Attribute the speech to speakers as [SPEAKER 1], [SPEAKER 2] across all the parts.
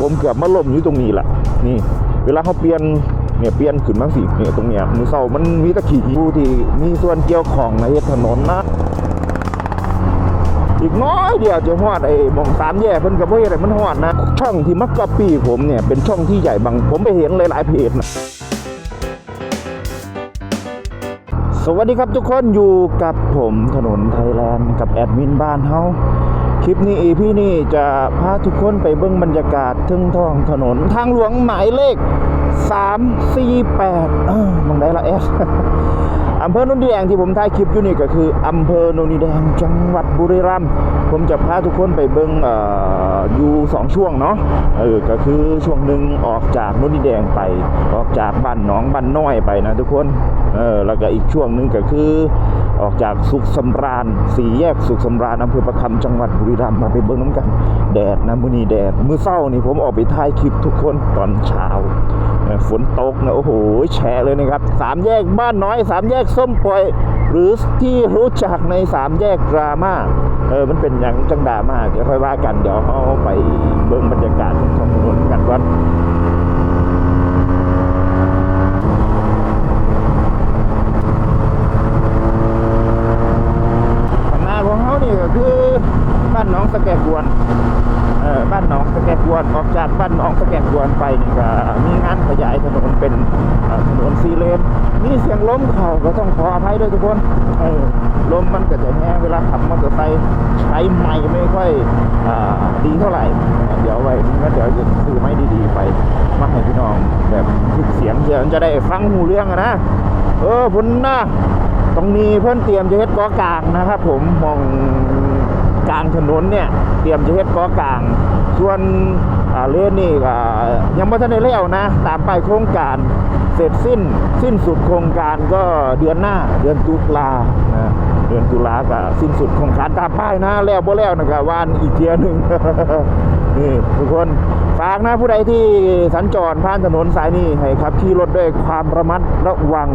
[SPEAKER 1] ผมเกือบมาล่มอยู่ตรงนี้แหละนี่ เวลาเขาเปลี่ยนเนี่ยเปลี่ยนขึ้นบ้างสิเนี่ยตรงเนี้ยมือเสามันมีตะขี่ผู้ที่มีส่วนเกี่ยวของในถนนนะอีกน้อยเดียวจะฮอดไอ้มองสามแยกเพิ่นกับพ่ออะไรมันฮอดนะ ช่องที่มักกะปีผมเนี่ยเป็นช่องที่ใหญ่บางผมไปเห็นหลายๆเพจนะสวัสดีครับทุกคนอยู่กับผมถนนไทยแลนด์กับแอดมินบ้านเฮา คลิปนี้อีพี่นี่จะพาทุกคนไปเบิ่งบรรยากาศทึ่งทองถนน ทางหลวงหมายเลข 348เออมองได้ละแอดอำเภอโนนดิแดงที่ผมถ่ายคลิปอยู่นี่ก็คืออำเภอโนนดิแดงจังหวัดบุรีรัมย์ผมจะพาทุกคนไปเบิ่งอออยู่สองช่วงเนาะเออก็คือช่วงหนึ่งออกจากโนนดิแดงไป ออกจากบ้านหนองบ้านน้อยไปนะทุกคนเออแล้วก็อีกช่วงหนึ่งก็คือ ออกจากสุขสำราญสี่แยกสุขสำราญอำเภอประคำจังหวัดบุรีรัมย์มาไปเบิ่งน้ำกัน แดดนะมื้อนี้แดดมื้อเช้านี่ผมออกไปถ่ายคลิปทุกคนตอนเช้าฝนตกนะโอ้โหแฉะเลยนะครับสามแยกบ้านน้อยสามแยกส้มปล่อย หรือที่รู้จักในสามแยกดราม่าเออมันเป็นอย่างจังดราม่าเดี๋ยวค่อยว่ากันเดี๋ยวเอาไปเบิ่งบรรยากาศของถนนกันว่าข้างหน้าของเขานี่ก็คือบ้านหน้องสแกกวน เอ่อบ้านหนองสแกกวนออกจากบ้านหนองสแกกวนไปนี่ก็มีงานขยายถนนเป็นเอ่อถนนซีเลนมีเสียงล้มเข่าก็ต้องขออภัย ด้วยทุกคนเออลมมันก็จะแห้งเวลาขับมอเตอร์ไซค์ใช้ไม้ไม่ค่อยอ่าดีเท่าไหร่ เดี๋ยวไว้งั้นเดี๋ยวจะซื้อไม้ดีๆไปมาให้พี่น้องแบบคลิปเสียงเดี๋ยวจะได้ฟังหูเรื่องอะนะเออพุ่นนะตรงนี้เพื่อนเตรียมจะเฮ็ดเกอกลางนะครับ ผมมองกลางถนนเนี่ย เตรียมจะเฮ็ดเกอกลาง ส่วนอ่าเลนนี่ก็ยังไม่ทันได้แล้วนะ ตามไปายโครงการ เสร็จสิ้นสิ้นสุดโครงการก็เดือนหน้าเดือนตุลานะเดือนตุลาก็สิ้นสุดโครงการตามป้ายนะแล้วบ่แล้วนะก็วานอีกเทียหนึ่งนี่ทุกคนฝากนะผู้ใดที่สัญจรผ่านถนนสายนี้ให้ขับขี่รถด้วยความระมัดระวัง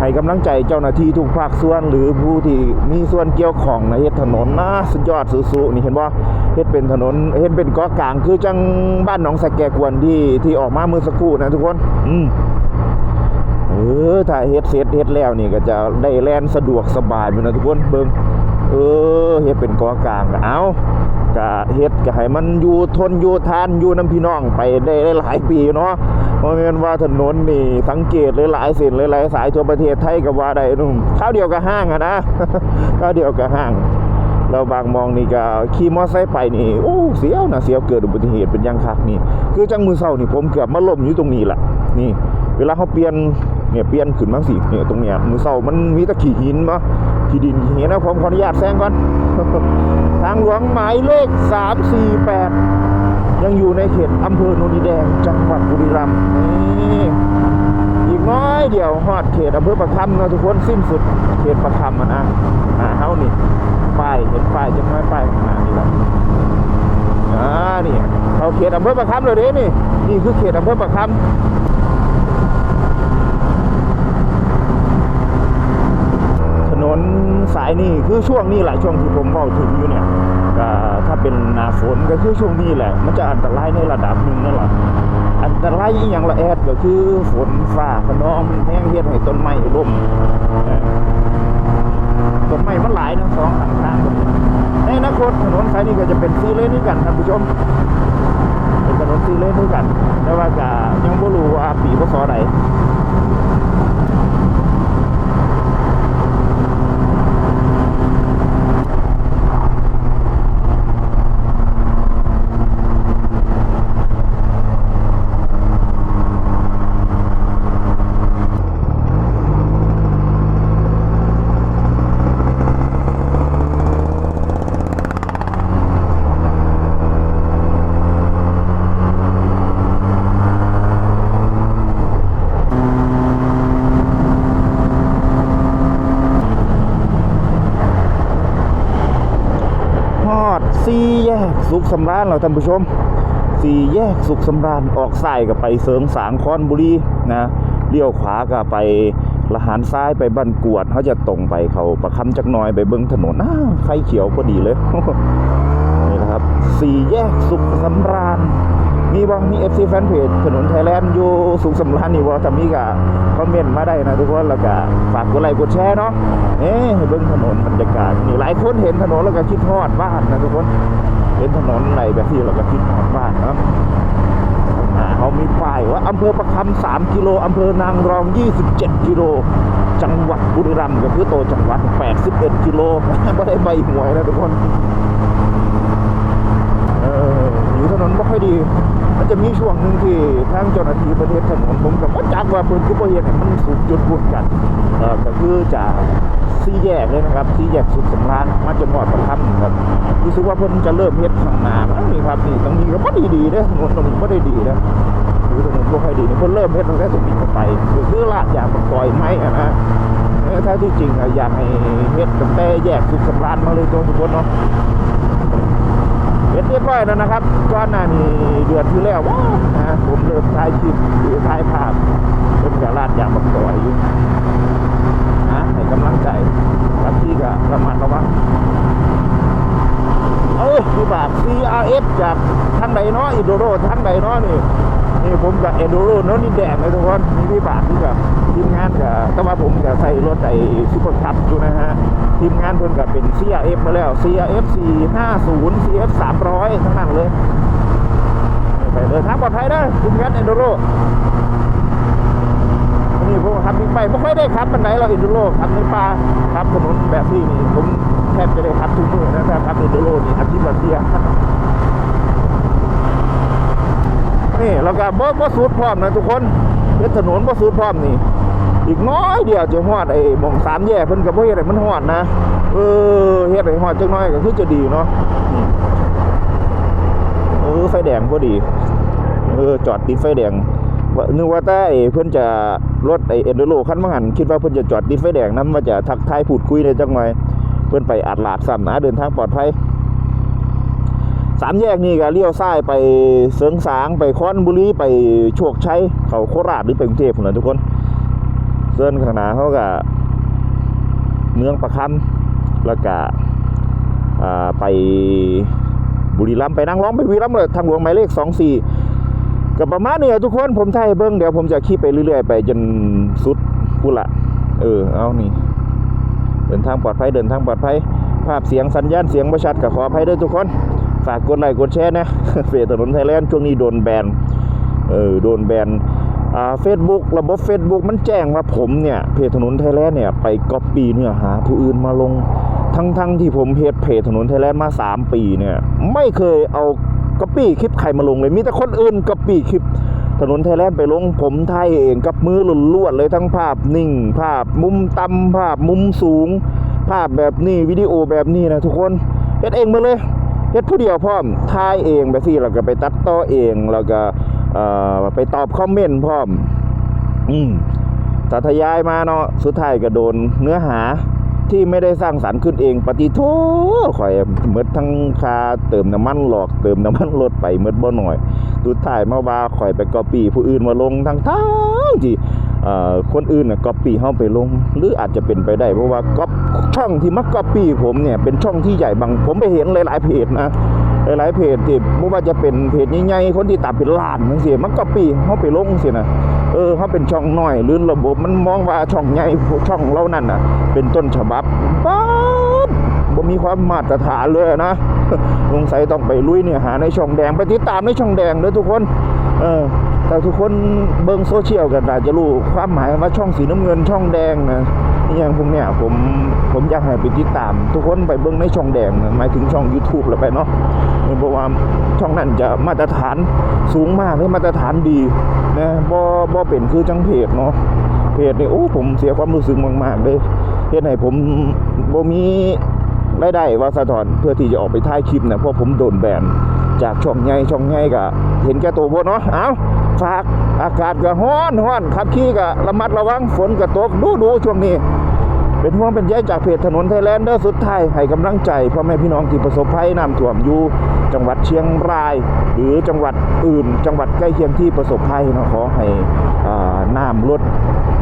[SPEAKER 1] ให้กำลังใจเจ้าหน้าที่ทุกภาคส่วนหรือผู้ที่มีส่วนเกี่ยวข้องในเฮ็ดถนนนะสุดยอดสุๆนี่เห็นว่าเฮ็ดเป็นถนนเฮ็ดเป็นกาะกลางคือจังบ้านหนองสะแกกวนที่ที่ออกมาเมื่อสักครู่นะทุกคน อืม ออถ้าเฮ็ดเสร็จเฮ็ดแล้วนี่ก็จะได้แล่นสะดวกสบายอยู่นะทุกคนเบิ่งเออเฮ็ดเป็นกาะกลางก็เอาก็เฮ็ดก็ให้มันอยู่ทนอยู่ทานอยู่น้ำพี่น้องไปได้หลายปีเนาะเพราะงั้นว่าถนนนี่สังเกตหลายๆเส้นหลายๆสายทั่วประเทศไทยก็ว่าได้นุ่มข้าวเดียวกับห้างอะนะข้าวเดียวกับห้างเราบางมองนี่ก็ขี่มอไซค์ไปนี่โอ้เสียวนะเสียวเกิดอุบัติเหตุเป็นยังคักนี่ คือจังมือเศร้านี่ผมเกือบมาล่มอยู่ตรงนี้แหละนี่ เวลาเขาเปลี่ยน เนี่ยเปลี่ยนขึ้นบางสิเนี่ยตรงเนี้ยมือเศร้ามันมีตะขี่หินมาขี่ดินขี่หินนะผมขออนุญาตแซงก่อน ทางหลวงหมายเลข 348 ยังอยู่ในเขตอำเภอโนนดิแดง จังหวัดบุรีรัมย์นี่อีกน้อยเดียวฮอดเขตอำเภอประคำนะทุกคนสิ้นสุดเขตประคำอะนะอ่าเฮานี่ป้ายเห็นป้ายจังน้อยป้านนี่แหละอ่านี่เขาเขตอำเภอประคำเลยเด้นี่นี่คือเขตอำเภอประคำถนนสาย นี่คือช่วงนี้แหละช่วงที่ผมเว้าถึงอยู่เนี่ยถ้าเป็นหนาฝนก็คือช่วงนี้แหละ มันจะอันตรายในระดับหนึ่งนั่นแหละอันตรายอย่างละแอดก็คือฝนฟ้าขนองมันแห้งเฮ็ดให้ต้นไม้ร่มเอ่อต้นไม้มันหลายทั้งสองข้างทางกันในอนาคตถนนสายนี้ก็จะเป็นซีเลนด้วยกันท่านผู้ชม เป็นถนนซีเลนด้วยกัน แต่ว่าจะยังบ่รู้ว่าปีพศใด ฮอดสี่แยก สุขสำราญเราท่านผู้ชมสี่แยกสุขสำราญออกซ้ายก็ไปเสริงสางคอนบุรีนะเลี้ยวขวาก็ไปละหารซ้ายไปบ้านกวดเขาจะตรงไปเขาประคำจักน่อยไปเบิ้งถนนอ้าไฟเขียวพอดีเลยนี่นะครับสี่แยกสุขสำราญมีบ่มี FC แฟนเพจถนนไทยแลนด์อยู่สุขสำราญนี่บ่ถ้ามีก็คอมเมนต์มาได้นะทุกคนแล้วก็ฝากกดไลค์กดแชร์เนาะเอ๊ะเบิ่งถนนบรรยากาศนี่หลายคนเห็นถนนแล้วก็คิดฮอดบ้านนะทุกคน เห็นถนนไหนแบบที่เราก็คิดฮอดบ้านเนะเขามีป้ายว่าอำเภอประคำ3กิโลอำเภอนางรอง 27 กิโล จังหวัดบุรีรัมย์ก็คือโตจังหวัด 81 กิโลไม่ได้ใบหวยนะทุกคนเอออยู่ถนนไม่ค่อยดีมันจะมีช่วงหนึ่งที่ทางเจ้าหน้าที่ประเทศถนนผมกับว่าจักว่าเพิ่นคือบ่เฮ็ดให้มันสุดจุดพุ่นกันเออก็คือจะ สี่แยกเลยนะครับสี่แยกสุดสำราญมาจนหอดประคับครับรู้สึกว่าเพิ่นจะเริ่มเฮ็ดข้างหน้าแล้วนี่ครับนี่ตรงนี้ก็บ่ด้ดีเด้อถนนตรงนี้บ่ได้ดีนะคือถนนบ่ค่อยดีนี่เพิ่นเริ่มเฮ็ดตั้งแต่ตรงนี้ไปคือคือลาดยางปล่อยไม้อะนะถ้าที่จริงอยากให้เฮ็ดตั้งแต่แยกสุดสำราญมาเลยตัวทุกคนเนาะเรียบร้อยแล้วนะครับก้อนหน้านี้เดือนที่แล้วว้านะผมเริ่มถ่ายคลิปหรือถ่ายภาพเป็นกระลาดอย่างบักต่อยอยู่ กำลังใจครับที่ก็ระมัดระวังเออพี่บาท CRF จากทางใดเนาะอิโดโรทางใดเนาะนี่นี่ผมกับเอโดโรเนาะนี่แดงเลยทุกคนนี่พี่บาทที่กับทีมงานกับแต่ว่าผมกับใส่รถไอ้ซุปเปอร์คัพอยู่นะฮะทีมงานเพิ่นกับเป็น CRF มาแล้ว CRF 450 CF 300ทั้งนั้นเลยไปเดินทางปลอดภัยนะทีมงานเอโดโร นี่ผมขับบิ๊กไบค์ไม่ค่อยได้ขับปันไหนเราเอนโดโรขับในป่าขับถนนแบบที่นี่ผมแทบจะได้ขับทุกเมือนะถ้าขับเอนโดโรนี่อาทิตย์ละเที่ยนี่แล้วก็บ่บ่สูดพร้อมนะทุกคนเป็นถนนบ่สูดพร้อมนี่ อีกน้อยเดียวจะฮอดไอ้หมองสามแยกเพิ่นก็บ่เฮ็ดให้มันฮอดนะเออเฮ็ดให้ฮอดจักหน่อยก็คือจะดีเนาะเออไฟแดงพอดี เออจอดติดไฟแดงนึกว่าแต่ไอ้เพิ่อนจะ รถไอเอ็นโดโรคันบ่หันคิดว่าเพิ่นจะจอดติดไฟแดงนำว่าจะทักทายพูดคุยได้จักหน่อยเพิ่นไปอัดหลาดซ้ำนะเดินทางปลอดภัยสามแยกนี่ก็เลี้ยวซ้ายไปเสริงสางไปคอนบุรีไปโชคชัยเขาโคราชหรือไปกรุงเทพพุ่นน่ะทุกคนเส้นข้างหน้าเขาก็เมืองประคำแล้วก็ไปบุรีรัมย์ไปนั่งร้องไปบุรีรัมย์เลยทางหลวงหมายเลขสองสี่ กับประมาณนี้อะทุกคนผมถ่ายให้เบิ้งเดี๋ยวผมจะขี่ไปเรื่อยๆ ไปจนสุดพูละ เออเอานี่ เดินทางปลอดภัยเดินทางปลอดภัย ภาพเสียงสัญญาณเสียงประชัดกับขออภัยด้วยทุกคน ฝากกดไลค์กดแชร์นะเฟซถนนไทยแลนด์ช่วงนี้โดนแบนเออโดนแบนอ่าเฟซบุ๊กระบบ Facebook มันแจ้งว่าผมเนี่ยเพจถนนไทยแลนด์เนี่ยไปก๊อปปี้เนื้อหาผู้อื่นมาลงทั้งทั้งที่ผมเพจเพจถนนไทยแลนด์มา 3 ปีเนี่ยไม่เคยเอา ก๊อปปี้คลิปใครมาลงเลย มีแต่คนอื่นก๊อปปี้คลิปถนนไทยแลนด์ไปลงผมไทยเองกับมือล้วนๆเลยทั้งภาพนิ่ง ภาพมุมต่ำภาพมุมสูง ภาพแบบนี้วิดีโอแบบนี้นะทุกคนเฮ็ดเองมาเลยเฮ็ดผู้เดียวพร้อมถ่ายเองแบบที่แล้วก็ไปตัดต่อเองแล้วก็ไปตอบคอมเมนต์พร้อมอืมแต่ทยายมาเนาะสุดท้ายก็โดนเนื้อหา ที่ไม่ได้สร้างสรรค์ขึ้นเองปฏิโทข่อยเมดทั้งคาเติมน้ำมันหลอกเติมน้ำมันรถไปเมดบ่หน่อยสุดท้ายมาว่าข่อยไปก๊อปปี้ผู้อื่นมาลงทั้งทั้งที่คนอื่นน่ะก๊อปปี้เฮาไปลง หรืออาจจะเป็นไปได้เพราะว่าก๊อปช่องที่มาก๊อปปี้ผมเนี่ยเป็นช่องที่ใหญ่บางผมไปเห็นหลายๆเพจนะหลายๆเพจที่ไม่ว่าจะเป็นเพจใหญ่ๆคนที่ตามเป็นล้านจังซี่มันก็ปีเฮาไปลงสินะ เออเขาเป็นช่องน้อย หรือระบบมันมองว่าช่องใหญ่ช่องเรานั่นน่ะ เป็นต้นฉบับป๊าดบ่มีความมาตรฐานเลยนะสงสัยต้องไปลุยเนี่ยหาในช่องแดงไปติดตามในช่องแดงเด้อทุกคน เออ แต่ทุกคนเบิ่งโซเชียลกันอาจจะรู้ความหมายว่าช่องสีน้ำเงินช่องแดงนะอย่างพวกเนี้ยผมผมอยากให้ไปติดตาม ทุกคนไปเบิ่งในช่องแดงนะหมายถึงช่อง YouTube แล้วไปเนาะเพราะว่าช่องนั้นจะมาตรฐานสูงมากเลยมาตรฐานดีนะบ่บ่เป็นคือจังเพจเนาะเพจนี่โอ้ผมเสียความรู้สึกมากๆเลยเฮ็ดให้ผมบ่มีรายได้ว่าสะท้อนเพื่อที่จะออกไปถ่ายคลิปนะเพราะผมโดนแบนจากช่องใหญ่ช่องใหญ่ก็เห็นแก่ตัวบ่เนาะเอา ฝากอากาศก็ฮ้อนฮ้อนขับขี่ก็ระมัดระวังฝนก็ตกดูดูช่วงนี้ เป็นห่วงเป็นใยจากเพจถนนไทยแลนด์เดอร์สุดท้ายให้กำลังใจพ่อแม่พี่น้องที่ประสบภัยน้ำท่วมอยู่จังหวัดเชียงราย หรือจังหวัดอื่น จังหวัดใกล้เคียงที่ประสบภัยเนาะขอให้อ่าน้ำลด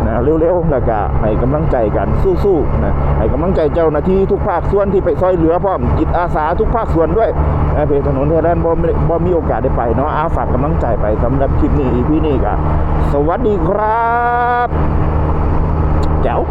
[SPEAKER 1] นะเร็วๆแล้วก็ให้กำลังใจกันสู้ๆนะให้กำลังใจเจ้าหน้าที่ทุกภาคส่วนที่ไปซอยเหลือพร้อมจิตอาสาทุกภาคส่วนด้วยนะเพจถนนไทยแลนด์บ่ม่บ่มีโอกาสได้ไปเนาะอาฝากกำลังใจไปสำหรับคลิปนี้ EP นี้ก็สวัสดีครับแจ๋ว